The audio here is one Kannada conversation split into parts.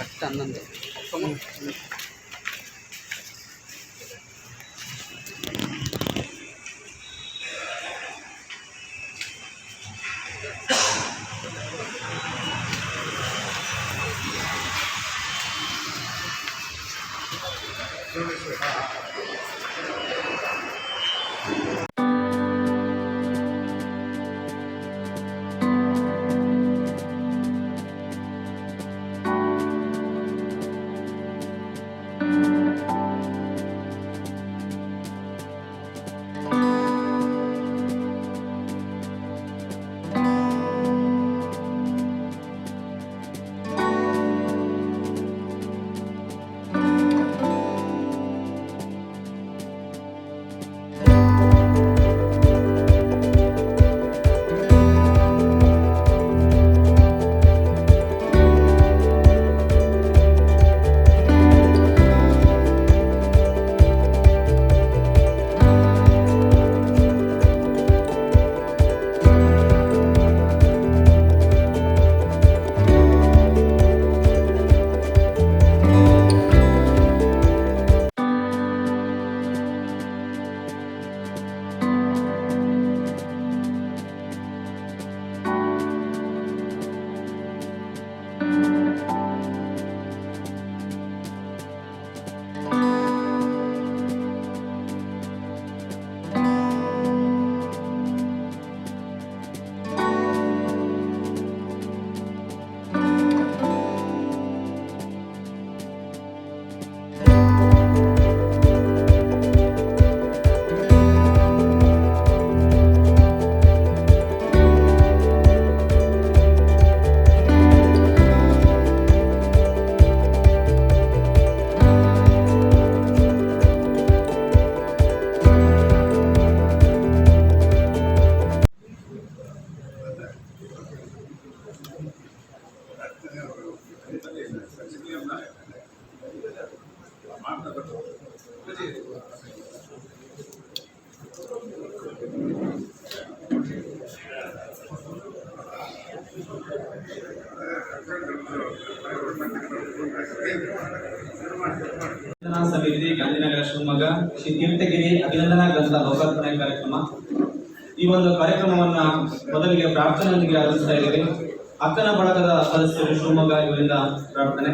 簡単なんだ。その、ನಡೆಸಿದಂಥ ಲೋಕಾರ್ಪಣೆ ಕಾರ್ಯಕ್ರಮ. ಈ ಒಂದು ಕಾರ್ಯಕ್ರಮವನ್ನ ಮೊದಲಿಗೆ ಪ್ರಾರ್ಥನೆಯೊಂದಿಗೆ ಆರಂಭಿಸ್ತಾ ಇದ್ದೀವಿ. ಅಕ್ಕನ ಬಳಗದ ಸದಸ್ಯರು ಶಿವಮೊಗ್ಗ ಇವರಿಂದ ಪ್ರಾರ್ಥನೆ.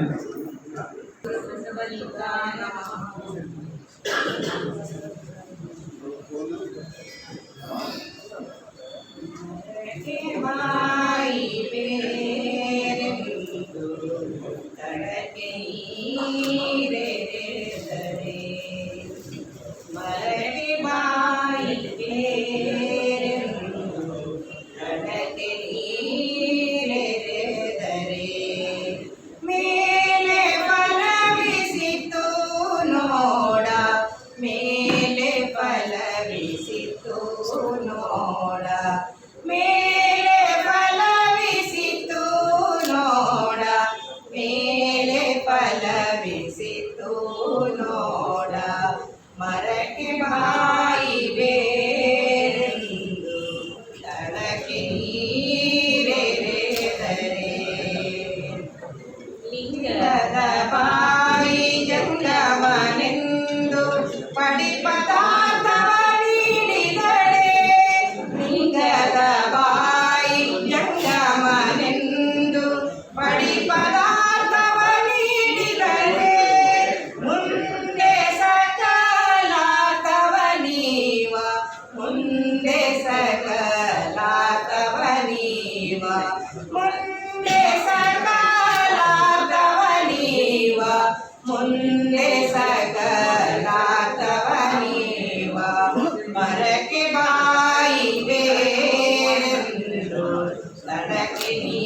ನನಗೆ ನೀ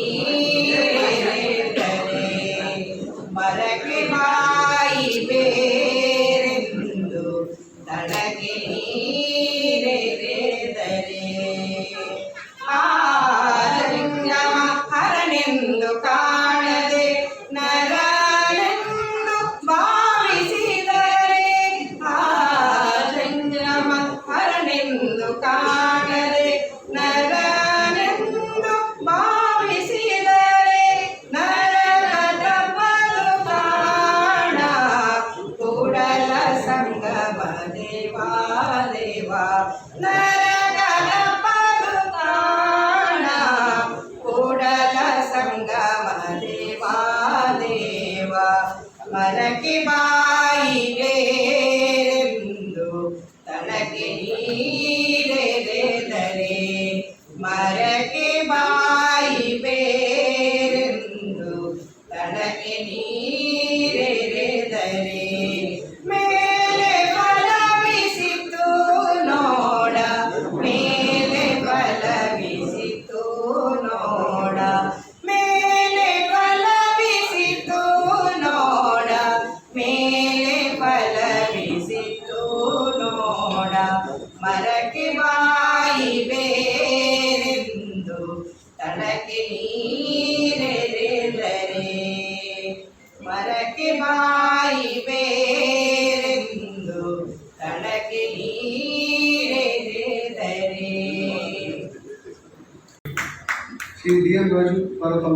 ರಾಜು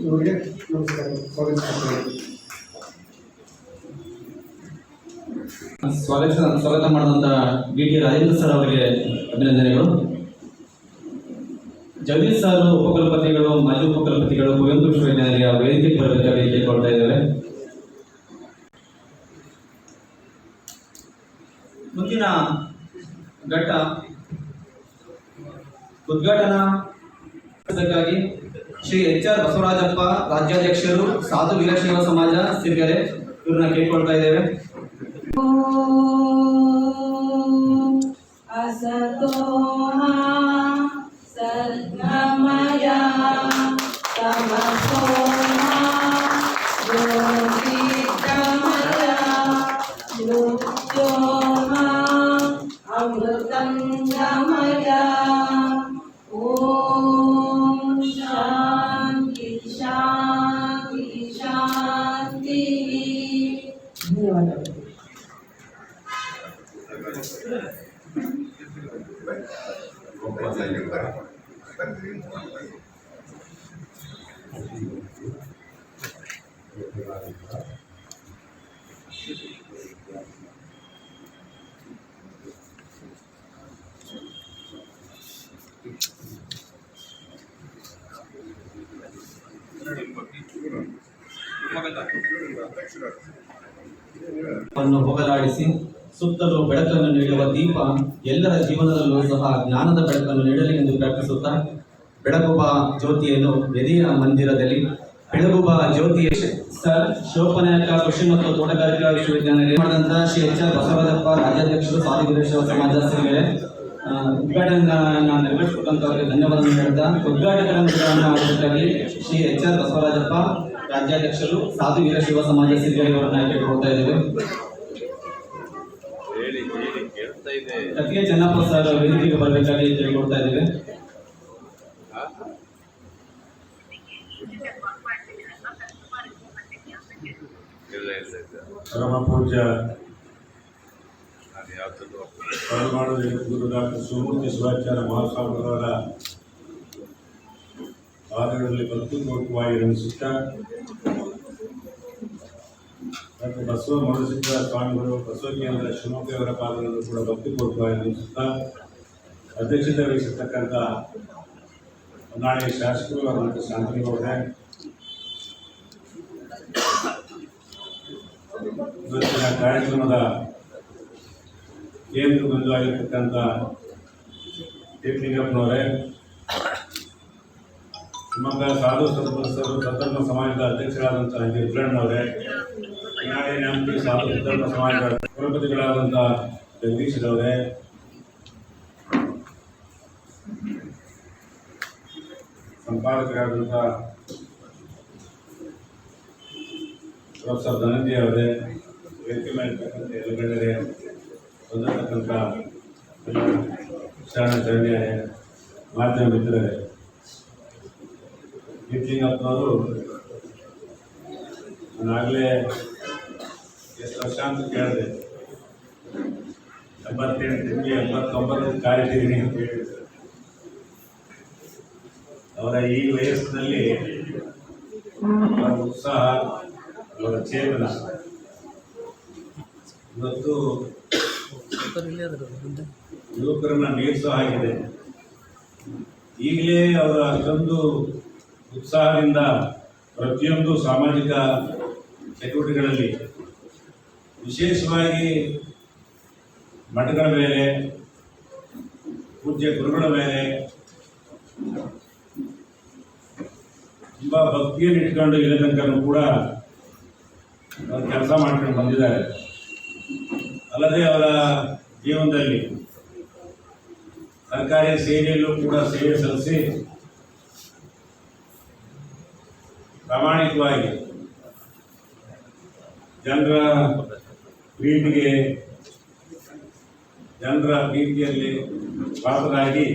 ಇವರಿಗೆ ನಮಸ್ಕಾರ ಸ್ವಾಗತ. ಸ್ವಾಗತ ಸ್ವಾಗತ ಮಾಡಿದಂಥ ಬಿ ಟಿ ರಾಜೇಂದ್ರ ಸರ್ ಅವರಿಗೆ ಅಭಿನಂದನೆಗಳು ಜಗದೀಶ್ ಸರ್ ಉಪಕುಲಪತಿಗಳು ಮಾಜಿ ಉಪಕುಲಪತಿಗಳು ಕುವೆಂಪು ವಿಶ್ವವಿದ್ಯಾಲಯ ವೇದಿಕೆಗೆ ಬರಬೇಕಾಗಿ ಕೇಳ್ಕೊಳ್ತಾ ಇದ್ದಾರೆ ಮುಂದಿನ ಘಟ್ಟ ಉದ್ಘಾಟನಾ ಎಚ್ಆರ್ ಬಸವರಾಜಪ್ಪ ರಾಜ್ಯಾಧ್ಯಕ್ಷರು ಸಾಧು ವೀರಶೈವ ಸಮಾಜ ಸಿರಿಗೆರೆ ಇವ್ರನ್ನ ಕೇಳ್ಕೊಳ್ತಾ ಇದ್ದೇವೆ ಸದ್ಮಯ ಹೋಗಲಾಡಿಸಿ ಸುತ್ತಲೂ ಬೆಳಕನ್ನು ನೀಡುವ ದೀಪ, ಎಲ್ಲರ ಜೀವನದಲ್ಲೂ ಸಹ ಜ್ಞಾನದ ಬೆಳಕನ್ನು ನೀಡಲಿ ಎಂದು ಪ್ರಾರ್ಥಿಸುತ್ತಾ ಬೆಳಗುವ ಜ್ಯೋತಿಯನ್ನು ಎದೆಯ ಮಂದಿರದಲ್ಲಿ ಬೆಳಗುವ ಜ್ಯೋತಿ ಸರ್ ಶಿವಪನಾಯಕ ಕೃಷಿ ಮತ್ತು ತೋಟಗಾರಿಕಾ ವಿಶ್ವವಿದ್ಯಾಲಯ ಮಾಡಿದಂತ ಶ್ರೀ ಎಚ್ ಆರ್ ಬಸವರಾಜಪ್ಪ ರಾಜ್ಯಾಧ್ಯಕ್ಷರು ಸಾಧುವೀರೇಶ್ವರ ಸಮಾಜ ಸೇವೆ ಉದ್ಘಾಟನೆಯನ್ನು ನೆರವೇರಿಸಿಕೊಂಡವರಿಗೆ ಧನ್ಯವಾದ ಹೇಳ್ತಾ ಉದ್ಘಾಟಕರ ಮಾಡೋದಕ್ಕಾಗಿ ಶ್ರೀ ಎಚ್ ಆರ್ ಬಸವರಾಜಪ್ಪ ರಾಜ್ಯಾಧ್ಯಕ್ಷರು ಸಾಧು ವೀರಶೈವ ಸಮಾಜ ಸಿರಿಗೆರೆ ಅವರನ್ನ ಕೇಳ್ಕೊಳ್ತಾ ಇದ್ದೇವೆ. ಕತ್ತಿಗೆ ಚೆನ್ನಪ್ಪ ಸರ್ ವೇದಿಕೆಗೆ ಬರಬೇಕಾಗಿ ಕೇಳ್ಕೊಳ್ತಾ ಇದ್ದೇವೆ ಇಲ್ಲ ಇಲ್ಲ ಇಲ್ಲ ಪರಮ ಪೂಜ್ಯ ನಾನು ಸುಮೂರ್ತಿ ಗುರು ಡಾಕ್ಟರ್ ಶಿವಮೂರ್ತಿ ಶಿವಾಚಾರ್ಯ ಮಹಾಸ್ವಾಮಿಗಳವರ ಪಾದಗಳಲ್ಲಿ ಭಕ್ತಿಪೂರ್ವಕವಾಗಿ ರಮಿಸುತ್ತಾ ಮತ್ತು ಬಸವ ಮನಸಿದ್ದ ಸ್ವಾಮಿಗಳು ಬಸವ ಕೇಂದ್ರ ಶಿವಮೊಗ್ಗವರ ಪಾದಗಳನ್ನು ಕೂಡ ಭಕ್ತಿಪೂರ್ವಕವಾಗಿ ರಮಿಸುತ್ತಾ ಅಧ್ಯಕ್ಷತೆ ವಹಿಸಿರ್ತಕ್ಕಂಥ ನಾಳೆ ಶಾಸಕರು ಮತ್ತು ಶಾಂತಿಗೌಡ್ರೆ ಇವತ್ತಿನ ಕಾರ್ಯಕ್ರಮದ ಕೇಂದ್ರ ಬಿಂದುವಾಗಿರ್ತಕ್ಕಂಥ ಟಿಪ್ಪಲಿಂಗಪ್ಪನವರೇ ಶಿವಮೊಗ್ಗ ಸಾಧು ಸಂತರು ಸತ್ತರ್ಮ ಸಮಾಜದ ಅಧ್ಯಕ್ಷರಾದಂಥ ಗಿರಿಜಣ್ಣವರೇ ಕನ್ನಡಿ ನೆನಪಿ ಸಾಧು ಸತ್ತರ್ಮ ಸಮಾಜದ ಕುಲಪತಿಗಳಾದಂಥ ಜಗದೀಶ್ರವರೇ, ಸಂಪಾದಕರಾದಂಥ ಪ್ರೊಫೆಸರ್ ಧನಂಜಯ ಅವರೇ ವೇದಿಕೆ ಮಾಡಿರ್ತಕ್ಕಂಥ ಎಲ್ಲ ಗಣ್ಯರೇ ಬಂದಿರತಕ್ಕಂಥ ಶರಣ ಶರಣ್ಯರೇ ಮಾಧ್ಯಮ ಮಿತ್ರರೇ ನಿತ್ಲಿಂಗಪ್ಪನವರು ನಾನಾಗಲೇ ಎಷ್ಟು ವರ್ಷ ಅಂತ ಕೇಳಿದೆ. ಎಂಬತ್ತೆಂಟು ತಿಂಗಳು ಎಂಬತ್ತೊಂಬತ್ತು ಕಾಲಿಟ್ಟಿದ್ದೀನಿ ಅಂತ ಹೇಳಿದ್ರು. ಅವರ ಈ ವಯಸ್ಸಿನಲ್ಲಿ ಅವರ ಉತ್ಸಾಹ ಅವರ ಇವತ್ತು ಯುವಕರನ್ನ ಮೀರಿಸೋ ಆಗಿದೆ ಈಗಲೇ ಅವರ ಅಷ್ಟೊಂದು ಉತ್ಸಾಹದಿಂದ ಪ್ರತಿಯೊಂದು ಸಾಮಾಜಿಕ ಚಟುವಟಿಕೆಗಳಲ್ಲಿ ವಿಶೇಷವಾಗಿ ಮಠಗಳ ಮೇಲೆ, ಪೂಜ್ಯ ಗುರುಗಳ ಮೇಲೆ ತುಂಬ ಭಕ್ತಿಯನ್ನು ಇಟ್ಕೊಂಡು ಇಲ್ಲಿ ಕೂಡ ಕೆಲಸ ಮಾಡ್ಕೊಂಡು ಬಂದಿದ್ದಾರೆ. ಅಲ್ಲದೆ ಅವರ ಜೀವನದಲ್ಲಿ ಸರ್ಕಾರಿ ಸೇವೆಯಲ್ಲೂ ಕೂಡ ಸೇವೆ ಸಲ್ಲಿಸಿ ಪ್ರಾಮಾಣಿಕವಾಗಿ ಜನರ ಪ್ರೀತಿಗೆ, ಜನರ ಪ್ರೀತಿಯಲ್ಲಿ ಪಾತ್ರರಾಗಿ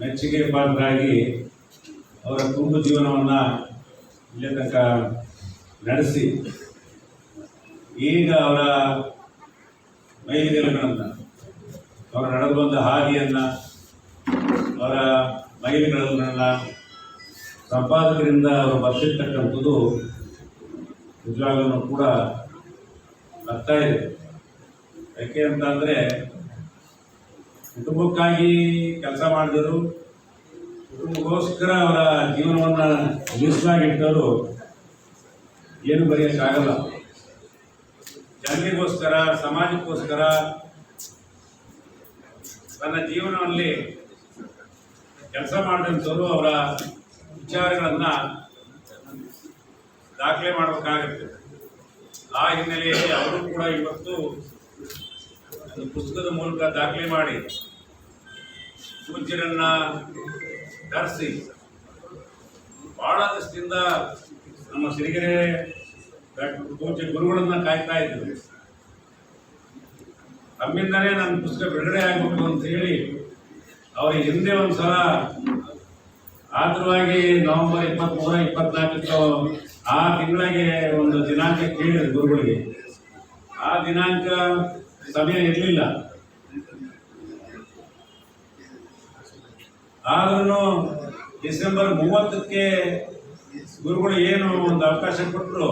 ಮೆಚ್ಚುಗೆ ಪಾತ್ರರಾಗಿ ಅವರ ಕುಟುಂಬ ಜೀವನವನ್ನು ಇಲ್ಲಿ ತನಕ ನಡೆಸಿ. ಈಗ ಅವರ ಮೈಲಿಗೆಗಳನ್ನು ಅವರು ನಡೆದು ಬಂದ ಹಾದಿಯನ್ನು, ಅವರ ಮೈಲಿಗೆಗಳನ್ನು ಸಂಪಾದಕರಿಂದ ಅವರು ಬರ್ತಿರ್ತಕ್ಕಂಥದ್ದು ನಿಜವಾಗ್ಲೂ ಕೂಡ ಬರ್ತಾ ಇದೆ. ಯಾಕೆ ಅಂತಂದರೆ ಕುಟುಂಬಕ್ಕಾಗಿ ಕೆಲಸ ಮಾಡಿದರು ಕುಟುಂಬಕ್ಕೋಸ್ಕರ ಅವರ ಜೀವನವನ್ನು ಮೀಸಲಾಗಿಟ್ಟವರು ಏನು ಬರೆಯೋಕ್ಕಾಗಲ್ಲ. ಜನರಿಗೋಸ್ಕರ, ಸಮಾಜಕ್ಕೋಸ್ಕರ ತನ್ನ ಜೀವನದಲ್ಲಿ ಕೆಲಸ ಮಾಡಿದಂಥವರು ಅವರ ವಿಚಾರಗಳನ್ನು ದಾಖಲೆ ಮಾಡಬೇಕಾಗುತ್ತೆ. ಆ ಹಿನ್ನೆಲೆಯಲ್ಲಿ ಅವರು ಕೂಡ ಇವತ್ತು ಪುಸ್ತಕದ ಮೂಲಕ ದಾಖಲೆ ಮಾಡಿ ಪೂಜ್ಯರನ್ನ ಕರೆಸಿ ಭಾಳ ದಿವಸದಿಂದ ನಮ್ಮ ಸಿರಿಗೆರೆ ಡಾಕ್ಟರ್ ಗುರುಗಳನ್ನ ಕಾಯ್ತಾ ಇದ್ರು ತಮ್ಮಿಂದಲೇ ನನ್ನ ಪುಸ್ತಕ ಬಿಡುಗಡೆ ಆಗಬೇಕು ಅಂತ ಹೇಳಿ ಅವರಿಗೆ ಹಿಂದೆ ಒಂದು ಸಲ ನವೆಂಬರ್ ನವೆಂಬರ್ ಇಪ್ಪತ್ತ್ಮೂರ ಇಪ್ಪತ್ನಾಲ್ಕು ಆ ತಿಂಗಳಿಗೆ ಒಂದು ದಿನಾಂಕ ಕೇಳಿದ್ರು ಗುರುಗಳಿಗೆ. ಆ ದಿನಾಂಕ ಸಮಯ ಇರಲಿಲ್ಲ. ಆದ್ರೂ ಡಿಸೆಂಬರ್ ಮೂವತ್ತಕ್ಕೆ ಗುರುಗಳು ಏನು ಒಂದು ಅವಕಾಶ ಕೊಟ್ಟರು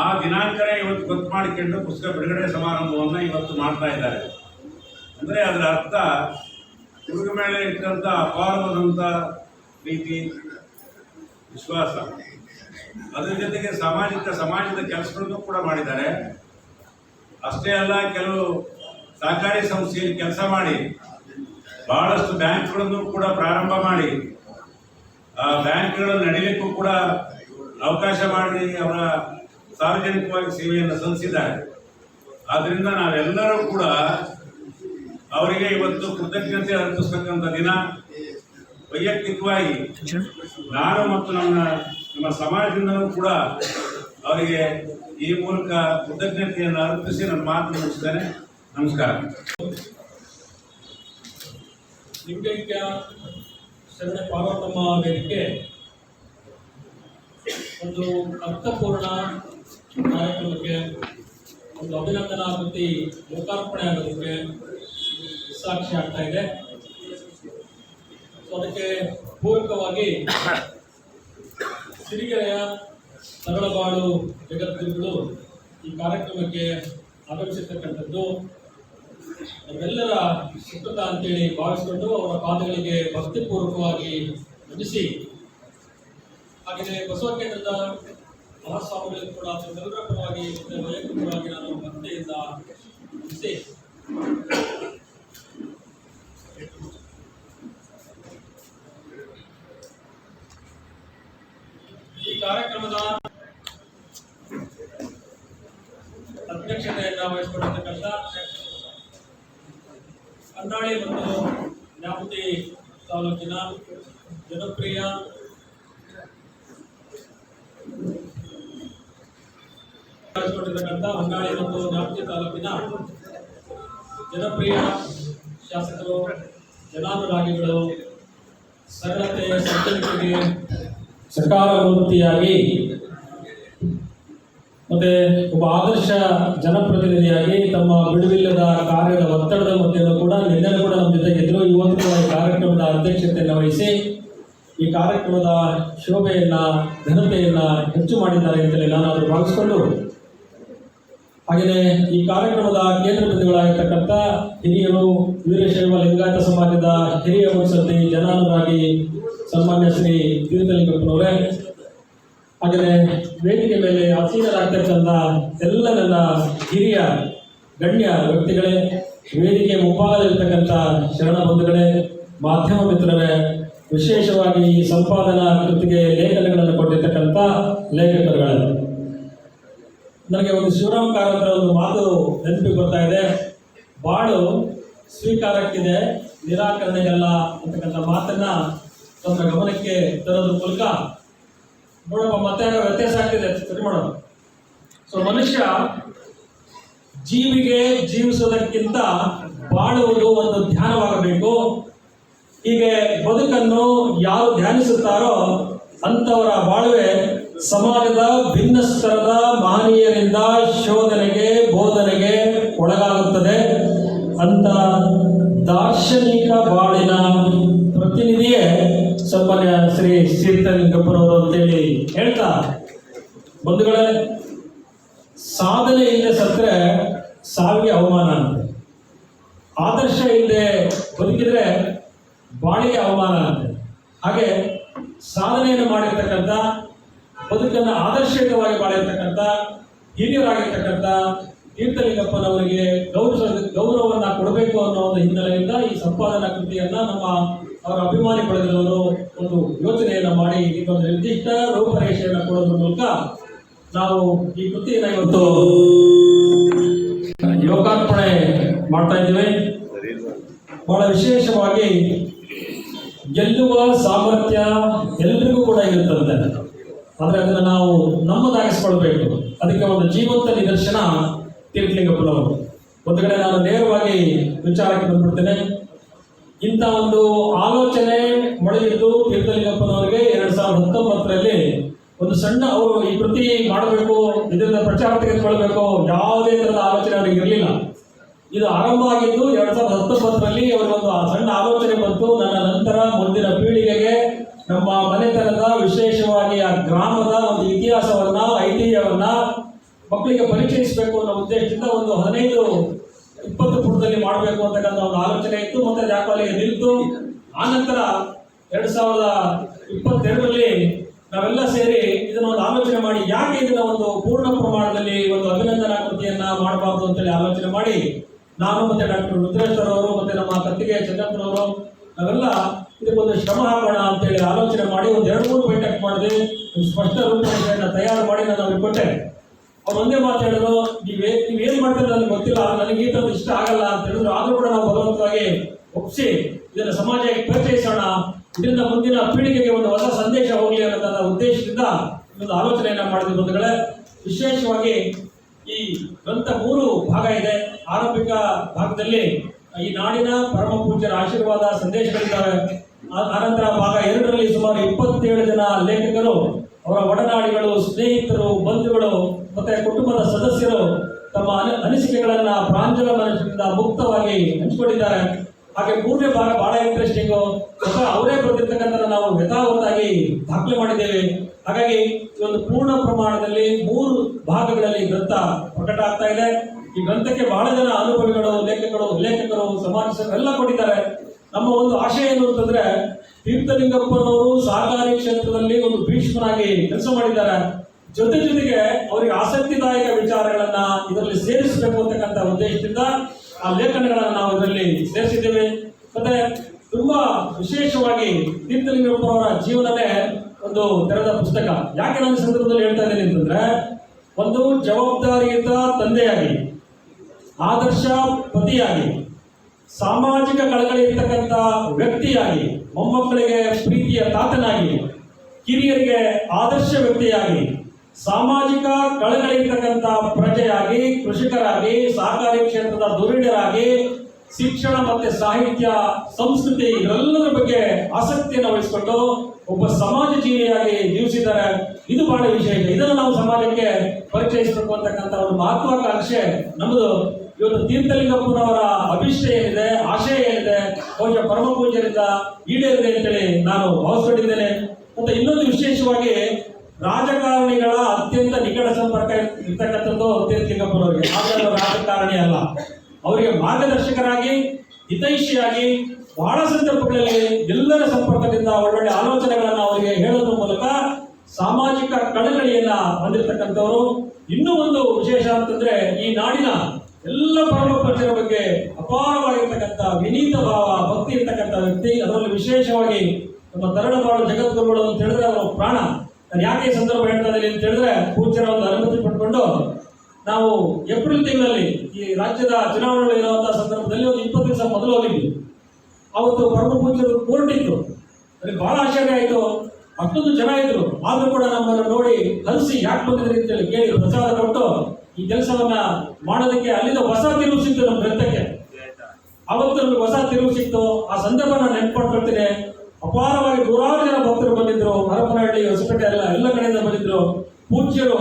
ಆ ದಿನಾಂಕನೇ ಇವತ್ತು ಗೊತ್ತು ಮಾಡಿಕೊಂಡು ಪುಸ್ತಕ ಬಿಡುಗಡೆ ಸಮಾರಂಭವನ್ನು ಇವತ್ತು ಮಾಡ್ತಾ ಇದ್ದಾರೆ. ಅಂದರೆ ಅದರ ಅರ್ಥ ಗುರುಗಳ ಮೇಲೆ ಇಟ್ಟಂಥ ಅಪಾರವಾದಂಥ ರೀತಿ ವಿಶ್ವಾಸ, ಅದರ ಜೊತೆಗೆ ಸಾಮಾಜಿಕ, ಸಮಾಜದ ಕೆಲಸಗಳನ್ನು ಕೂಡ ಮಾಡಿದ್ದಾರೆ. ಅಷ್ಟೇ ಅಲ್ಲ, ಕೆಲವು ಸಹಕಾರಿ ಸಂಸ್ಥೆಯಲ್ಲಿ ಕೆಲಸ ಮಾಡಿ, ಬಹಳಷ್ಟು ಬ್ಯಾಂಕ್ಗಳನ್ನು ಕೂಡ ಪ್ರಾರಂಭ ಮಾಡಿ ಬ್ಯಾಂಕ್ಗಳು ನಡೀಲಿಕ್ಕೂ ಕೂಡ ಅವಕಾಶ ಮಾಡಿ ಅವರ ಸಾರ್ವಜನಿಕವಾಗಿ ಸೇವೆಯನ್ನು ಸಲ್ಲಿಸಿದ್ದಾರೆ. ಆದ್ದರಿಂದ ನಾವೆಲ್ಲರೂ ಕೂಡ ಅವರಿಗೆ ಇವತ್ತು ಕೃತಜ್ಞತೆ ಅರ್ಪಿಸ್ತಕ್ಕಂಥ ದಿನ. ವೈಯಕ್ತಿಕವಾಗಿ ನಾನು ಮತ್ತು ನನ್ನ, ನಮ್ಮ ಸಮಾಜದಿಂದಲೂ ಕೂಡ ಅವರಿಗೆ ಈ ಮೂಲಕ ಕೃತಜ್ಞತೆಯನ್ನು ಅರ್ಪಿಸಿ ನನ್ನ ಮಾತು ಮುಗಿಸ್ತೇನೆ. ನಮಸ್ಕಾರ. ಲಿಂಗೈಕ್ಯ ಶರಣ ಪಾರ್ವತಮ್ಮ ವೇದಿಕೆ ಒಂದು ಅರ್ಥಪೂರ್ಣ ಕಾರ್ಯಕ್ರಮಕ್ಕೆ, ಒಂದು ಅಭಿನಂದನಾ ಕೃತಿ ಲೋಕಾರ್ಪಣೆ ಆಗೋದಕ್ಕೆ ಸಾಕ್ಷಿ ಆಗ್ತಾ ಇದೆ. ಅದಕ್ಕೆ ಪೂರಕವಾಗಿ ಸಿರಿಗೆರೆಯ ಸಗಳಬಾಳು ಜಗದ್ಗುರುಗಳು ಈ ಕಾರ್ಯಕ್ರಮಕ್ಕೆ ಆಗಮಿಸಿರ್ತಕ್ಕಂಥದ್ದು ನಮ್ಮೆಲ್ಲರ ಸುಕೃತ ಅಂತೇಳಿ ಭಾವಿಸಿಕೊಂಡು ಅವರ ಪಾದಗಳಿಗೆ ಭಕ್ತಿಪೂರ್ವಕವಾಗಿ ನಮಿಸಿ ಹಾಗೆಯೇ ಬಸವ ಕೇಂದ್ರದ ಮಹಾಸ್ವಾಮಿಗಳಿಗೂ ಕೂಡ ತಮ್ಮೆಲ್ಲರ ಮತ್ತೆ ವೈಯಕ್ತಿಕವಾಗಿ ನಾನು ಭಕ್ತಿಯಿಂದ ನಮಿಸಿ ಈ ಕಾರ್ಯಕ್ರಮದ ಅಧ್ಯಕ್ಷತೆಯನ್ನು ವಹಿಸಿಕೊಂಡಿರ್ತಕ್ಕಂಥ ಕನ್ನಾಳಿ ಮತ್ತು ನ್ಯಾಪತಿ ತಾಲೂಕಿನ ಜನಪ್ರಿಯ ಹೊನ್ನಾಳಿ ಮತ್ತು ನ್ಯಾಪತಿ ತಾಲೂಕಿನ ಜನಪ್ರಿಯ ಶಾಸಕರು ಜನಾನುರಾಗಿಗಳು ಸರಳತೆ ಮೂರ್ತಿಯಾಗಿ ಮತ್ತೆ ಒಬ್ಬ ಆದರ್ಶ ಜನಪ್ರತಿನಿಧಿಯಾಗಿ ತಮ್ಮ ಬಿಡುವಿಲ್ಲದ ಕಾರ್ಯದ ಒತ್ತಡದ ಮಧ್ಯೆಯೂ ಕೂಡ ನಿನ್ನೆ ಕೂಡ ನಮ್ಮ ಜೊತೆಗಿದ್ರು ಇವತ್ತು ಈ ಕಾರ್ಯಕ್ರಮದ ಅಧ್ಯಕ್ಷತೆಯನ್ನು ವಹಿಸಿ ಈ ಕಾರ್ಯಕ್ರಮದ ಶೋಭೆಯನ್ನ, ಘನತೆಯನ್ನ ಹೆಚ್ಚು ಮಾಡಿದ್ದಾರೆ ಅಂತೇಳಿ ನಾನು ಅದು ಭಾವಿಸಿಕೊಂಡು. ಹಾಗೆಯೇ ಈ ಕಾರ್ಯಕ್ರಮದ ಕೇಂದ್ರ ಬಿಂದುಗಳಾಗಿರ್ತಕ್ಕಂಥ ಹಿರಿಯರು ವೀರಶೈವ ಲಿಂಗಾಯತ ಸಮಾಜದ ಹಿರಿಯ ಮುನ್ಸತಿ ಜನಾನುರಾಗಿ, ಸನ್ಮಾನ್ಯ ಶ್ರೀ ತೀರ್ಥಲಿಂಗಪ್ಪನವರೇ ಹಾಗೆಯೇ ವೇದಿಕೆ ಮೇಲೆ ಆಸೀನರಾಗ್ತಕ್ಕಂಥ ಎಲ್ಲ ನನ್ನ ಹಿರಿಯ, ಗಣ್ಯ ವ್ಯಕ್ತಿಗಳೇ, ವೇದಿಕೆ ಮುಂಭಾಗದಲ್ಲಿರ್ತಕ್ಕಂಥ ಶರಣ ಬಂಧುಗಳೇ, ಮಾಧ್ಯಮ ಮಿತ್ರರೇ, ವಿಶೇಷವಾಗಿ ಈ ಸಂಪಾದನಾ ಕೃತಿಗೆ ಲೇಖನಗಳನ್ನು ಕೊಟ್ಟಿರ್ತಕ್ಕಂಥ ಲೇಖಕರುಗಳೇ. ನನಗೆ ಒಂದು ಶಿವರಾಮ್ ಕಾರಂತರ ಒಂದು ಮಾತು ನೆನಪಿಗೆ ಬರ್ತಾ ಇದೆ. ಬಾಳು ಸ್ವೀಕಾರಕ್ಕಿದೆ, ನಿರಾಕರಣೆಗಲ್ಲ ಅಂತಕ್ಕಂಥ ಮಾತನ್ನ ತಮ್ಮ ಗಮನಕ್ಕೆ ತರೋದ್ರ ಮೂಲಕ ನೋಡಪ್ಪ, ಮತ್ತೆ ವ್ಯತ್ಯಾಸ ಆಗ್ತಿದೆ, ಸರಿ ಮಾಡೋಣ. ಸೊ ಮನುಷ್ಯ ಜೀವಿಗೆ ಜೀವಿಸೋದಕ್ಕಿಂತ ಬಾಳುವುದು ಒಂದು ಧ್ಯಾನವಾಗಬೇಕು. ಹೀಗೆ ಬದುಕನ್ನು ಯಾರು ಧ್ಯಾನಿಸುತ್ತಾರೋ ಅಂಥವರ ಬಾಳುವೆ ಸಮಾಜದ ಭಿನ್ನ ಸ್ತರದ ಮಹನೀಯರಿಂದ ಶೋಧನೆಗೆ, ಬೋಧನೆಗೆ ಒಳಗಾಗುತ್ತದೆ. ಅಂತ ದಾರ್ಶನಿಕ ಬಾಳಿನ ಸನ್ಮಾನ್ಯ ಶ್ರೀ ಶ್ರೀತಲಿಂಗಪ್ಪನವರು ಅಂತೇಳಿ ಹೇಳ್ತಾ, ಬಂಧುಗಳೇ, ಸಾಧನೆ ಇಲ್ಲದೆ ಸತ್ತರೆ ಸಾವಿಗೆ ಅವಮಾನ ಅಂತೆ ಆದರ್ಶ ಇಲ್ಲದೆ ಬದುಕಿದ್ರೆ ಬಾಳಿಗೆ ಅವಮಾನ ಅಂತೆ ಹಾಗೆ ಸಾಧನೆಯನ್ನು ಮಾಡಿರ್ತಕ್ಕಂಥ, ಬದುಕನ್ನು ಆದರ್ಶಯುತವಾಗಿ ಮಾಡಿರ್ತಕ್ಕಂಥ ಹಿರಿಯರಾಗಿರ್ತಕ್ಕಂಥ ತೀರ್ಥಲಿಂಗಪ್ಪನವರಿಗೆ ಗೌರವ, ಗೌರವವನ್ನು ಕೊಡಬೇಕು ಅನ್ನೋ ಒಂದು ಹಿನ್ನೆಲೆಯಿಂದ ಈ ಸಂಪಾದನಾ ಕೃತಿಯನ್ನ ನಮ್ಮ ಅವರ ಅಭಿಮಾನಿ ಪಡೆದಿರುವವರು ಒಂದು ಯೋಚನೆಯನ್ನು ಮಾಡಿ ಇದಕ್ಕೊಂದು ನಿರ್ದಿಷ್ಟ ರೂಪರೇಷೆಯನ್ನು ಕೊಡೋದ್ರ ಮೂಲಕ ನಾವು ಈ ಕೃತಿಯನ್ನು ಇವತ್ತು ಯೋಗಾರ್ಪಣೆ ಮಾಡ್ತಾ ಇದ್ದೇವೆ. ಬಹಳ ವಿಶೇಷವಾಗಿ ಗೆಲ್ಲುವ ಸಾಮರ್ಥ್ಯ ಎಲ್ಲರಿಗೂ ಕೂಡ ಇರುತ್ತಂತೆ. ಆದರೆ ಅದನ್ನು ನಾವು ನಮ್ಮದಾಗಿಸ್ಕೊಳ್ಬೇಕು. ಅದಕ್ಕೆ ಒಂದು ಜೀವಂತ ನಿದರ್ಶನ ತೀರ್ಥಲಿಂಗಪ್ಪನವರು. ಒಂದು ಕಡೆ ನಾನು ನೇರವಾಗಿ ವಿಚಾರಕ್ಕೆ ಬಂದ್ಬಿಡ್ತೇನೆ. ಇಂಥ ಒಂದು ಆಲೋಚನೆ ಮೊಳಗಿದ್ದು ತೀರ್ಥಲಿಂಗಪ್ಪನವರಿಗೆ ಎರಡ್ ಸಾವಿರದ ಹತ್ತೊಂಬತ್ತರಲ್ಲಿ ಒಂದು ಸಣ್ಣ ಅವರು ಈ ಕೃತಿ ಮಾಡಬೇಕು, ಇದರಿಂದ ಪ್ರಚಾರ ತೆಗೆದುಕೊಳ್ಬೇಕು, ಯಾವುದೇ ತರದ ಆಲೋಚನೆ ಅವರಿಗೆ ಇರಲಿಲ್ಲ. ಇದು ಆರಂಭ ಆಗಿದ್ದು ಎರಡ್ ಸಾವಿರದ ಹತ್ತೊಂಬತ್ತರಲ್ಲಿ ಅವರಿಗೊಂದು ಸಣ್ಣ ಆಲೋಚನೆ ಬಂತು. ನನ್ನ ನಂತರ ಮುಂದಿನ ಪೀಳಿಗೆಗೆ ನಮ್ಮ ಮನೆತನದ ವಿಶೇಷವಾಗಿ ಆ ಗ್ರಾಮದ ಒಂದು ಇತಿಹಾಸವನ್ನ, ಐತಿಹ್ಯವನ್ನ ಮಕ್ಕಳಿಗೆ ಪರಿಚಯಿಸಬೇಕು ಅನ್ನೋ ಉದ್ದೇಶದಿಂದ ಒಂದು ಹದಿನೈದು ಇಪ್ಪತ್ತು ಪುಟದಲ್ಲಿ ಮಾಡಬೇಕು ಅಂತಕ್ಕಂಥ ಒಂದು ಆಲೋಚನೆ ಇತ್ತು. ಮತ್ತೆ ಯಾಕೋ ಅಲ್ಲಿಗೆ ನಿಲ್ತು ಆನಂತರ ಎರಡ್ ಸಾವಿರದ ಇಪ್ಪತ್ತೆರಡರಲ್ಲಿ ನಾವೆಲ್ಲ ಸೇರಿ ಇದನ್ನ ಒಂದು ಆಲೋಚನೆ ಮಾಡಿ, ಯಾಕೆ ಇದನ್ನ ಒಂದು ಪೂರ್ಣ ಪ್ರಮಾಣದಲ್ಲಿ ಒಂದು ಅಭಿನಂದನಾ ಕೃತಿಯನ್ನ ಮಾಡಬಾರ್ದು ಅಂತೇಳಿ ಆಲೋಚನೆ ಮಾಡಿ, ನಾನು ಮತ್ತೆ ಡಾಕ್ಟರ್ ರುದ್ರೇಶ್ವರ್ ಅವರು ಮತ್ತೆ ನಮ್ಮ ಕತ್ತಿಗೆ ಚಂದ್ರಪ್ಪನವರು ನಾವೆಲ್ಲ ಇದಕ್ಕೊಂದು ಶ್ರಮ ಹಾಕೋಣ ಅಂತೇಳಿ ಆಲೋಚನೆ ಮಾಡಿ, ಒಂದು ಎರಡು ಮೂರು ಬೈಠಕ್ ಮಾಡಿದೆ. ಸ್ಪಷ್ಟ ರೂಪರೇಷೆಯನ್ನು ತಯಾರು ಮಾಡಿ ನಾನು ಕೊಟ್ಟೆ. ಅವ್ರು ಒಂದೇ ಮಾತಾಡಿದ್ರು, ನೀವೇ ನೀವೇನ್ ಮಾಡ್ತೀರ ನನಗೆ ಗೊತ್ತಿಲ್ಲ, ನನಗೆ ಈ ಥರದ್ದು ಇಷ್ಟ ಆಗಲ್ಲ ಅಂತ ಹೇಳಿದ್ರು. ಆದರೂ ಕೂಡ ನಾವು ಭಗವಂತವಾಗಿ ಒಪ್ಪಿಸಿ ಇದನ್ನು ಸಮಾಜಕ್ಕೆ ಪರಿಚಯಿಸೋಣ. ಇದರಿಂದ ಮುಂದಿನ ಪೀಳಿಗೆಗೆ ಒಂದು ಹೊಸ ಸಂದೇಶ ಹೋಗಲಿ ಅನ್ನೋದನ್ನ ಉದ್ದೇಶದಿಂದ ಒಂದು ಆಲೋಚನೆಯನ್ನ ಮಾಡಿದ ಬಂಧುಗಳೇ. ವಿಶೇಷವಾಗಿ ಈ ಗ್ರಂಥ ಮೂರು ಭಾಗ ಇದೆ. ಆರಂಭಿಕ ಭಾಗದಲ್ಲಿ ಈ ನಾಡಿನ ಪರಮ ಪೂಜ್ಯರ ಆಶೀರ್ವಾದ ಸಂದೇಶಗಳಿದ್ದಾವೆ ಆನಂತರ ಭಾಗ ಎರಡರಲ್ಲಿ ಸುಮಾರು ಇಪ್ಪತ್ತೇಳು ಜನ ಲೇಖಕರು, ಅವರ ಒಡನಾಡಿಗಳು ಸ್ನೇಹಿತರು, ಬಂಧುಗಳು ಮತ್ತೆ ಕುಟುಂಬದ ಸದಸ್ಯರು ತಮ್ಮ ಅನ- ಅನಿಸಿಕೆಗಳನ್ನ ಪ್ರಾಂಜಲ ಮನಸ್ಸಿನಿಂದ ಮುಕ್ತವಾಗಿ ಹಂಚಿಕೊಂಡಿದ್ದಾರೆ. ಹಾಗೆ ಮೂರನೇ ಭಾಗ ಬಹಳ ಇಂಟ್ರೆಸ್ಟಿಂಗ್ ಅವರೇ ಬರ್ತಿರ್ತಕ್ಕಂಥ ನಾವು ಯಥಾವತ್ತಾಗಿ ದಾಖಲೆ ಮಾಡಿದ್ದೇವೆ. ಹಾಗಾಗಿ ಈ ಒಂದು ಪೂರ್ಣ ಪ್ರಮಾಣದಲ್ಲಿ ಮೂರು ಭಾಗಗಳಲ್ಲಿ ಗ್ರಂಥ ಪ್ರಕಟ ಆಗ್ತಾ ಇದೆ. ಈ ಗ್ರಂಥಕ್ಕೆ ಬಹಳ ಜನ ಅನುಭವಿಗಳು, ಲೇಖಕರು ಲೇಖಕರು ಸಮಾಜ ಎಲ್ಲ ಕೊಟ್ಟಿದ್ದಾರೆ. ನಮ್ಮ ಒಂದು ಆಶಯ ಏನು ಅಂತಂದ್ರೆ ತೀರ್ಥಲಿಂಗಪ್ಪನವರು ಸಹಕಾರಿ ಕ್ಷೇತ್ರದಲ್ಲಿ ಒಂದು ಭೀಷ್ಮನಾಗಿ ಕೆಲಸ ಮಾಡಿದ್ದಾರೆ. ಜೊತೆ ಜೊತೆಗೆ ಅವರಿಗೆ ಆಸಕ್ತಿದಾಯಕ ವಿಚಾರಗಳನ್ನ ಇದರಲ್ಲಿ ಸೇರಿಸಬೇಕು ಅಂತಕ್ಕಂಥ ಉದ್ದೇಶದಿಂದ ಆ ಲೇಖನಗಳನ್ನು ನಾವು ಇದರಲ್ಲಿ ಸೇರಿಸಿದ್ದೇವೆ. ಮತ್ತೆ ತುಂಬಾ ವಿಶೇಷವಾಗಿ ತೀರ್ಥಲಿಂಗಪ್ಪನವರ ಜೀವನವೇ ಒಂದು ತೆರೆದ ಪುಸ್ತಕ. ಯಾಕೆ ನಾನು ಸಂದರ್ಭದಲ್ಲಿ ಹೇಳ್ತಾ ಇದ್ದೇನೆ ಅಂತಂದ್ರೆ, ಒಂದು ಜವಾಬ್ದಾರಿಯುತ ತಂದೆಯಾಗಿ, ಆದರ್ಶ ಪತಿಯಾಗಿ ಸಾಮಾಜಿಕ ಕಳಕಳಿ ಇರ್ತಕ್ಕಂಥ ವ್ಯಕ್ತಿಯಾಗಿ, ಮೊಮ್ಮಕ್ಕಳಿಗೆ ಪ್ರೀತಿಯ ತಾತನಾಗಿ, ಕಿರಿಯರಿಗೆ ಆದರ್ಶ ವ್ಯಕ್ತಿಯಾಗಿ, ಸಾಮಾಜಿಕ ಕಳಕಳಿ ಇರ್ತಕ್ಕಂಥ ಪ್ರಜೆಯಾಗಿ, ಕೃಷಿಕರಾಗಿ, ಸಹಕಾರಿ ಕ್ಷೇತ್ರದ ಧುರೀಣರಾಗಿ ಶಿಕ್ಷಣ ಮತ್ತೆ ಸಾಹಿತ್ಯ, ಸಂಸ್ಕೃತಿ ಇವೆಲ್ಲದರ ಬಗ್ಗೆ ಆಸಕ್ತಿಯನ್ನು ವಹಿಸಿಕೊಂಡು ಒಬ್ಬ ಸಮಾಜ ಜೀವಿಯಾಗಿ ಜೀವಿಸಿದ್ದಾರೆ. ಇದು ಬಹಳ ವಿಷಯ ಇದನ್ನು ನಾವು ಸಮಾಜಕ್ಕೆ ಪರಿಚಯಿಸಬೇಕು ಅಂತಕ್ಕಂಥ ಒಂದು ಮಹತ್ವಾಕಾಂಕ್ಷೆ ನಮ್ಮದು ಇವತ್ತು ತೀರ್ಥಲಿಂಗಪ್ಪನವರ ಅಭಿಷ್ಟ ಏನಿದೆ ಆಶಯ ಏನಿದೆ ಬಹುಶಃ ಪರಮ ಪೂಜೆಯಿಂದ ಈಡೇರಿದೆ ಅಂತೇಳಿ ನಾನು ಭಾವಿಸ್ಕೊಂಡಿದ್ದೇನೆ. ಮತ್ತೆ ಇನ್ನೊಂದು ವಿಶೇಷವಾಗಿ ರಾಜಕಾರಣಿಗಳ ಅತ್ಯಂತ ನಿಕಟ ಸಂಪರ್ಕ ಇರ್ತಕ್ಕಂಥದ್ದು ತೀರ್ಥಲಿಂಗಪ್ಪನವರಿಗೆ. ಆದರೆ ರಾಜಕಾರಣಿ ಅಲ್ಲ. ಅವರಿಗೆ ಮಾರ್ಗದರ್ಶಕರಾಗಿ, ಹಿತೈಷಿಯಾಗಿ ಬಹಳ ಸಂದರ್ಭಗಳಲ್ಲಿ ಎಲ್ಲರ ಸಂಪರ್ಕದಿಂದ ಒಳ್ಳೊಳ್ಳೆ ಆಲೋಚನೆಗಳನ್ನು ಅವರಿಗೆ ಹೇಳೋದ್ರ ಮೂಲಕ ಸಾಮಾಜಿಕ ಕಳಕಳಿಯನ್ನ ಹೊಂದಿರತಕ್ಕಂಥವರು. ಇನ್ನೂ ಒಂದು ವಿಶೇಷ ಅಂತಂದ್ರೆ ಈ ನಾಡಿನ ಎಲ್ಲ ಪರಮ ಪ್ರಜೆಗಳ ಬಗ್ಗೆ ಅಪಾರವಾಗಿರ್ತಕ್ಕಂಥ ವಿನೀತ ಭಾವ, ಭಕ್ತಿ ಇರ್ತಕ್ಕಂಥ ವ್ಯಕ್ತಿ. ಅದರಲ್ಲಿ ವಿಶೇಷವಾಗಿ ನಮ್ಮ ತರಳಬಾಳು ಜಗದ್ಗುರುಗಳು ಅಂತ ಹೇಳಿದ್ರೆ ಅವರ ಪ್ರಾಣ. ನಾನು ಯಾಕೆ ಸಂದರ್ಭ ಹೇಳ್ತಾ ಇದ್ದೀನಿ ಅಂತ ಹೇಳಿದ್ರೆ ಪೂಜ್ಯರ ಒಂದು ಅನುಮತಿ ಪಡ್ಕೊಂಡು ನಾವು ಏಪ್ರಿಲ್ ತಿಂಗಳಲ್ಲಿ ಈ ರಾಜ್ಯದ ಚುನಾವಣೆಗಳು ಇರುವಂತಹ ಸಂದರ್ಭದಲ್ಲಿ ಒಂದು ಇಪ್ಪತ್ತು ದಿವಸ ಮೊದಲು ಹೋಗಿದ್ವಿ. ಅವತ್ತು ಪರಮ ಪೂಜ್ಯರು ಕೋರ್ಟ್ ಇತ್ತು. ಬಹಳ ಆಶ್ಚರ್ಯ ಆಯಿತು. ಅಷ್ಟೊಂದು ಜನ ಇದ್ರು. ಆದರೂ ಕೂಡ ನಮ್ಮನ್ನು ನೋಡಿ ಕಲಿಸಿ ಯಾಕೆ ಬಂದಿದ್ರಿ ಅಂತೇಳಿ ಕೇಳಿ ಪ್ರಸಾದ ಕೊಟ್ಟು ಈ ಕೆಲಸವನ್ನ ಮಾಡೋದಕ್ಕೆ ಅಲ್ಲಿಂದ ಹೊಸ ತಿರುವು ಸಿಕ್ತು ನಮ್ಮ ಗ್ರಂಥಕ್ಕೆ. ಅವತ್ತು ನಮಗೆ ಹೊಸ ತಿರುವು ಸಿಕ್ತು. ಆ ಸಂದರ್ಭ ನಾನು ನೆನ್ಪಡ್ಕೊಳ್ತೀನಿ ಅಪಾರವಾಗಿ ನೂರಾರು ಜನ ಭಕ್ತರು ಬಂದಿದ್ರು. ಹರಪನಹಳ್ಳಿ, ಹೊಸಪೇಟೆ ಎಲ್ಲ ಎಲ್ಲ ಕಡೆಯಿಂದ ಬಂದಿದ್ರು. ಪೂಜ್ಯರು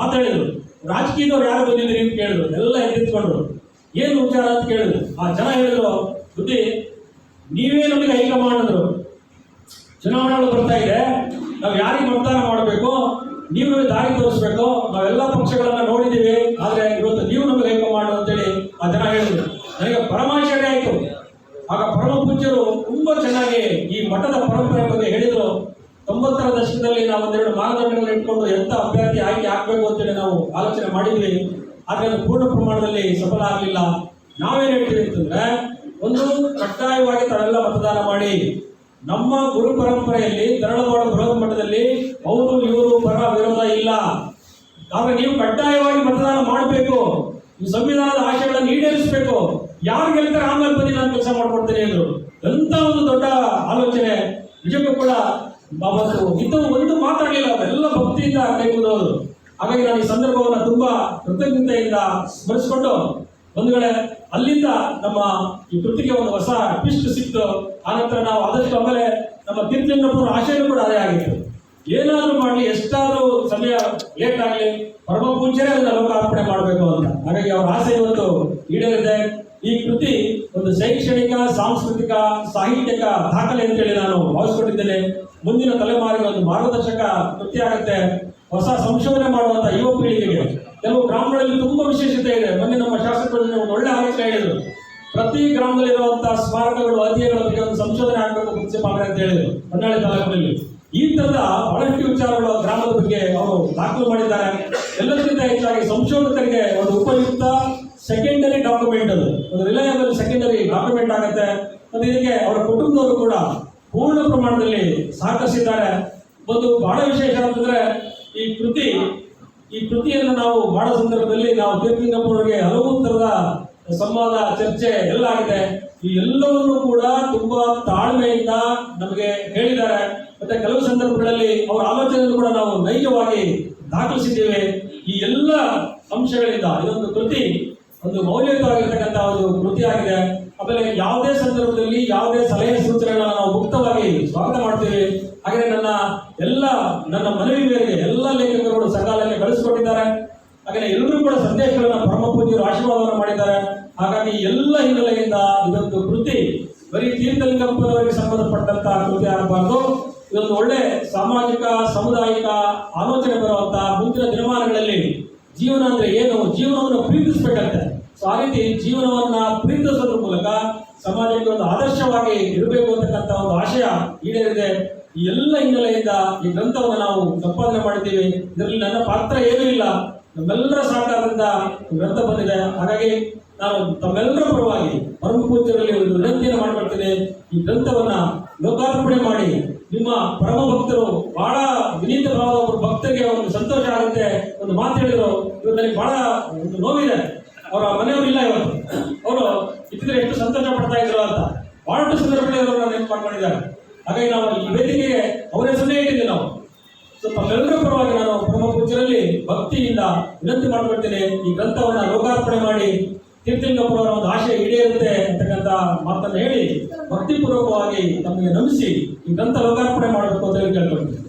ಮಾತಾಡಿದ್ರು ರಾಜಕೀಯದವ್ರು ಯಾರು ಬಂದಿದ್ರು ಅಂತ ಕೇಳಿದ್ರು. ಎಲ್ಲ ಎದ್ದಿತ್ಕೊಂಡ್ರು ಏನು ವಿಚಾರ ಅಂತ ಕೇಳಿದ್ರು. ಆ ಜನ ಹೇಳಿದ್ರು, ಬುದ್ಧಿ, ನೀವೇ ನಮಗೆ ಹೈಕಮಾಂಡ್ ಅಂದ್ರು. ಚುನಾವಣೆಗಳು ಬರ್ತಾ ಇದೆ. ನಾವು ಯಾರಿಗೆ ಮತದಾನ ಮಾಡಬೇಕು? ನೀವು ದಾರಿ ತೋರಿಸ್ಬೇಕು. ನಾವೆಲ್ಲ ಪಕ್ಷಗಳನ್ನ ನೋಡಿದ್ದೀವಿ. ಆದ್ರೆ ಇವತ್ತು ನೀವು ನಮಗೆ ಮಾಡು ಅಂತೇಳಿ ಆ ಜನ ಹೇಳಿದ್ರು. ನನಗೆ ಪರಮಾಶ್ಚರ್ಯ ಆಯಿತು. ಆಗ ಪರಮ ಪೂಜ್ಯರು ತುಂಬಾ ಚೆನ್ನಾಗಿ ಈ ಮಠದ ಪರಂಪರೆ ಬಗ್ಗೆ ಹೇಳಿದ್ರು. ತೊಂಬತ್ತರ ದಶಕದಲ್ಲಿ ನಾವು ಒಂದೆರಡು ಮಾನದಂಡಗಳನ್ನ ಇಟ್ಕೊಂಡು ಎಂಥ ಅಭ್ಯರ್ಥಿ ಆಯ್ಕೆ ಆಗ್ಬೇಕು ಅಂತೇಳಿ ನಾವು ಆಲೋಚನೆ ಮಾಡಿದ್ವಿ. ಆದರೆ ಅದು ಪೂರ್ಣ ಪ್ರಮಾಣದಲ್ಲಿ ಸಫಲ ಆಗಲಿಲ್ಲ. ನಾವೇನು ಹೇಳ್ತೀವಿ ಅಂತಂದ್ರೆ, ಒಂದು ಕಡ್ಡಾಯವಾಗಿ ತಾವೆಲ್ಲ ಮತದಾನ ಮಾಡಿ ನಮ್ಮ ಗುರು ಪರಂಪರೆಯಲ್ಲಿ ತರಳವಾಡ ಬೃಹತ್ ಮಠದಲ್ಲಿ ಅವರು ಇವರು ಪರ ವಿರೋಧ ಇಲ್ಲ. ಆದ್ರೆ ನೀವು ಕಡ್ಡಾಯವಾಗಿ ಮತದಾನ ಮಾಡಬೇಕು. ಸಂವಿಧಾನದ ಆಶಯಗಳನ್ನು ಈಡೇರಿಸಬೇಕು. ಯಾರು ಗೆಲ್ತಾರೆ ಆಮೇಲೆ ಬನ್ನಿ, ನಾನು ಕೆಲಸ ಮಾಡ್ಕೊಡ್ತೇನೆ ಅಂದ್ರು. ಎಂತ ಒಂದು ದೊಡ್ಡ ಆಲೋಚನೆ. ನಿಜಕ್ಕೂ ಕೂಡ ಬಾಬಾ ಇಂಥವು ಒಂದು ಮಾತಾಡಲಿಲ್ಲ ಅವರೆಲ್ಲ ಭಕ್ತಿಯಿಂದ ಕೈಗೊಂಡವರು ಹಾಗಾಗಿ ನಾನು ಈ ಸಂದರ್ಭವನ್ನು ತುಂಬಾ ಕೃತಜ್ಞತೆಯಿಂದ ಸ್ಮರಿಸಿಕೊಂಡು ಒಂದು ವೇಳೆ ಅಲ್ಲಿಂದ ನಮ್ಮ ಈ ಕೃತಿಗೆ ಒಂದು ಹೊಸ ಟ್ವಿಸ್ಟ್ ಸಿಕ್ತು. ಆನಂತರ ನಾವು ಆದಷ್ಟು ಆಮೇಲೆ ನಮ್ಮ ತೀರ್ಥಲಿಂಗಪ್ಪನ ಆಶಯನೂ ಕೂಡ ಅದೇ ಆಗಿತ್ತು. ಏನಾದರೂ ಮಾಡಲಿ, ಎಷ್ಟಾದರೂ ಸಮಯ ಲೇಟ್ ಆಗಲಿ, ಪರಮ ಪೂಜ್ಯರೇ ಅದನ್ನ ಲೋಕಾರ್ಪಣೆ ಮಾಡಬೇಕು ಅಂತ. ಹಾಗಾಗಿ ಅವರ ಆಸೆ ಇವತ್ತು ಈಡೇರಿದೆ. ಈ ಕೃತಿ ಒಂದು ಶೈಕ್ಷಣಿಕ, ಸಾಂಸ್ಕೃತಿಕ, ಸಾಹಿತ್ಯಿಕ ದಾಖಲೆ ಅಂತೇಳಿ ನಾನು ಭಾವಿಸ್ಕೊಂಡಿದ್ದೇನೆ. ಮುಂದಿನ ತಲೆಮಾರಿಗೆ ಒಂದು ಮಾರ್ಗದರ್ಶಕ ಕೃತಿ ಆಗುತ್ತೆ. ಹೊಸ ಸಂಶೋಧನೆ ಮಾಡುವಂತ ಯುವ ಪೀಳಿಗೆಗೆ. ಕೆಲವು ಗ್ರಾಮಗಳಲ್ಲಿ ತುಂಬಾ ವಿಶೇಷತೆ ಇದೆ. ಮೊನ್ನೆ ನಮ್ಮ ಶಾಸಕರು ಒಂದು ಒಳ್ಳೆ ಆಲೋಚನೆ ಹೇಳಿದರು. ಪ್ರತಿ ಗ್ರಾಮದಲ್ಲಿರುವಂತಹ ಸ್ಮಾರಕಗಳು ಅಧ್ಯಯನಗಳ ಬಗ್ಗೆ ಒಂದು ಸಂಶೋಧನೆ ಆಗಬೇಕು ಪ್ರಿನ್ಸಿಪಾಲ್ ಅಂತ ಹೇಳಿದ್ರು, ಹೊನ್ನಾಳಿ ತಾಲೂಕಿನಲ್ಲಿ. ಈ ತರದ ಬಹಳಷ್ಟು ವಿಚಾರಗಳು ಗ್ರಾಮದ ಬಗ್ಗೆ ಅವರು ದಾಖಲು ಮಾಡಿದ್ದಾರೆ. ಎಲ್ಲದಕ್ಕಿಂತ ಹೆಚ್ಚಾಗಿ ಸಂಶೋಧಕರಿಗೆ ಒಂದು ಉಪಯುಕ್ತ ಸೆಕೆಂಡರಿ ಡಾಕ್ಯುಮೆಂಟ್ ಅದು. ಒಂದು ರಿಲಯಬಲ್ ಸೆಕೆಂಡರಿ ಡಾಕ್ಯುಮೆಂಟ್ ಆಗುತ್ತೆ. ಮತ್ತು ಇದಕ್ಕೆ ಅವರ ಕುಟುಂಬದವರು ಕೂಡ ಪೂರ್ಣ ಪ್ರಮಾಣದಲ್ಲಿ ಸಹಕರಿಸಿದ್ದಾರೆ. ಒಂದು ಬಹಳ ವಿಶೇಷ ಅಂತಂದ್ರೆ ಈ ಕೃತಿ ಈ ಕೃತಿಯನ್ನು ನಾವು ಮಾಡೋ ಸಂದರ್ಭದಲ್ಲಿ ನಾವು ತೀರ್ಥಲಿಂಗಪ್ಪನವರಿಗೆ ಹಲವು ಥರದ ಸಂವಾದ, ಚರ್ಚೆ ಎಲ್ಲ ಆಗಿದೆ. ಈ ಎಲ್ಲವನ್ನೂ ಕೂಡ ತುಂಬಾ ತಾಳ್ಮೆಯಿಂದ ನಮಗೆ ಹೇಳಿದ್ದಾರೆ. ಮತ್ತೆ ಕೆಲವು ಸಂದರ್ಭಗಳಲ್ಲಿ ಅವರ ಆಲೋಚನೆಯನ್ನು ಕೂಡ ನಾವು ನೈಜವಾಗಿ ದಾಖಲಿಸಿದ್ದೇವೆ. ಈ ಎಲ್ಲ ಅಂಶಗಳಿಂದ ಇದೊಂದು ಕೃತಿ, ಒಂದು ಮೌಲ್ಯಯುತವಾಗಿರ್ತಕ್ಕಂಥ ಒಂದು ಕೃತಿ ಆಗಿದೆ. ಆಮೇಲೆ ಯಾವುದೇ ಸಂದರ್ಭದಲ್ಲಿ ಯಾವುದೇ ಸಲಹೆ ಸೂಚನೆಗಳನ್ನ ನಾವು ಮುಕ್ತವಾಗಿ ಸ್ವಾಗತ ಮಾಡ್ತೀವಿ. ಹಾಗೆ ನನ್ನ ಎಲ್ಲ ನನ್ನ ಮನವಿ ಮೇರೆಗೆ ಎಲ್ಲ ಲೇಖಕರುಗಳು ಸಕಾಲಕ್ಕೆ ಕಳಿಸಿಕೊಟ್ಟಿದ್ದಾರೆ. ಹಾಗೆ ಎಲ್ಲರೂ ಕೂಡ ಸಂದೇಶಗಳನ್ನ ಪರಮ ಪೂಜ್ಯರು ಆಶೀರ್ವಾದವನ್ನು ಮಾಡಿದ್ದಾರೆ. ಹಾಗಾಗಿ ಎಲ್ಲ ಹಿನ್ನೆಲೆಯಿಂದ ಇದೊಂದು ಕೃತಿ, ಬರೀ ತೀರ್ಥಲಿಂಗಪ್ಪನವರಿಗೆ ಸಂಬಂಧಪಟ್ಟಂತ ಕೃತಿ ಆಗಬಾರ್ದು. ಇದೊಂದು ಒಳ್ಳೆ ಸಾಮಾಜಿಕ, ಸಾಮುದಾಯಿಕ ಆಲೋಚನೆ ಬರುವಂತ ಮುಂದಿನ ದಿನಮಾನಗಳಲ್ಲಿ ಜೀವನ ಅಂದ್ರೆ ಏನು? ಜೀವನವನ್ನು ಪ್ರೀತಿಸಬೇಕಂತೆ ಸೊ ಆ ರೀತಿ ಜೀವನವನ್ನ ಪ್ರೀತಿಸೋದ್ರ ಮೂಲಕ ಸಮಾಜಕ್ಕೆ ಒಂದು ಆದರ್ಶವಾಗಿ ಇರಬೇಕು ಅಂತಕ್ಕಂಥ ಒಂದು ಆಶಯ ಈಡೇರಿದೆ. ಈ ಎಲ್ಲ ಹಿನ್ನೆಲೆಯಿಂದ ಈ ಗ್ರಂಥವನ್ನು ನಾವು ಸಂಪಾದನೆ ಮಾಡಿದ್ದೇವೆ ಇದರಲ್ಲಿ ನನ್ನ ಪಾತ್ರ ಏನೂ ಇಲ್ಲ. ನಮ್ಮೆಲ್ಲರ ಸಹಕಾರದಿಂದ ಗ್ರಂಥ ಬಂದಿದೆ. ಹಾಗಾಗಿ ನಾನು ತಮ್ಮೆಲ್ಲರ ಪರವಾಗಿ ಪರಮ ಪೂಜ್ಯರಲ್ಲಿ ಒಂದು ವಿನಂತಿಯನ್ನು ಮಾಡ್ಕೊಳ್ತೇನೆ. ಈ ಗ್ರಂಥವನ್ನ ಲೋಕಾರ್ಪಣೆ ಮಾಡಿ ನಿಮ್ಮ ಪರಮ ಭಕ್ತರು ಬಹಳ ವಿನೀತ ಭಾವ ಒಬ್ಬರು ಭಕ್ತರಿಗೆ ಒಂದು ಸಂತೋಷ ಆಗುತ್ತೆ. ಒಂದು ಮಾತು ಹೇಳಿದ್ರು. ಇವತ್ತು ನನಗೆ ಬಹಳ ಒಂದು ನೋವಿದೆ. ಅವರ ಮನೆಯವರಿಲ್ಲ ಇವತ್ತು. ಅವರು ಇದ್ದಿದ್ರೆ ಎಷ್ಟು ಸಂತೋಷ ಪಡ್ತಾ ಇದ್ರು ಅಂತ. ಬಹಳಷ್ಟು ಸಂದರ್ಭಗಳಲ್ಲಿ ಅವರು ನೆನಪು ಮಾಡ್ಕೊಂಡಿದ್ದಾರೆ. ಹಾಗಾಗಿ ನಾವು ಈ ವೇದಿಕೆಗೆ ಅವರ ಹೆಸರನ್ನೇ ಇಟ್ಟಿದ್ದೆ ನಾವು. ಸ್ವಲ್ಪ ತಮ್ಮೆಲ್ಲರ ಪರವಾಗಿ ನಾನು ಪರಮ ಪೂಜೆಯಲ್ಲಿ ಭಕ್ತಿಯಿಂದ ವಿನಂತಿ ಮಾಡ್ಕೊಳ್ತೇನೆ ಈ ಗ್ರಂಥವನ್ನ ಲೋಕಾರ್ಪಣೆ ಮಾಡಿ ತೀರ್ಥಲಿಂಗಪ್ಪನವರ ಒಂದು ಆಶಯ ಈಡೇರುತ್ತೆ ಅಂತಕ್ಕಂಥ ಮಾತನ್ನು ಹೇಳಿ ಭಕ್ತಿಪೂರ್ವಕವಾಗಿ ನಮಗೆ ನಂಬಿಸಿ ಈ ಗ್ರಂಥ ಲೋಕಾರ್ಪಣೆ ಮಾಡಬೇಕು ಅಂತ ಹೇಳಿ ಕೇಳ್ಕೊಳ್ತೀನಿ.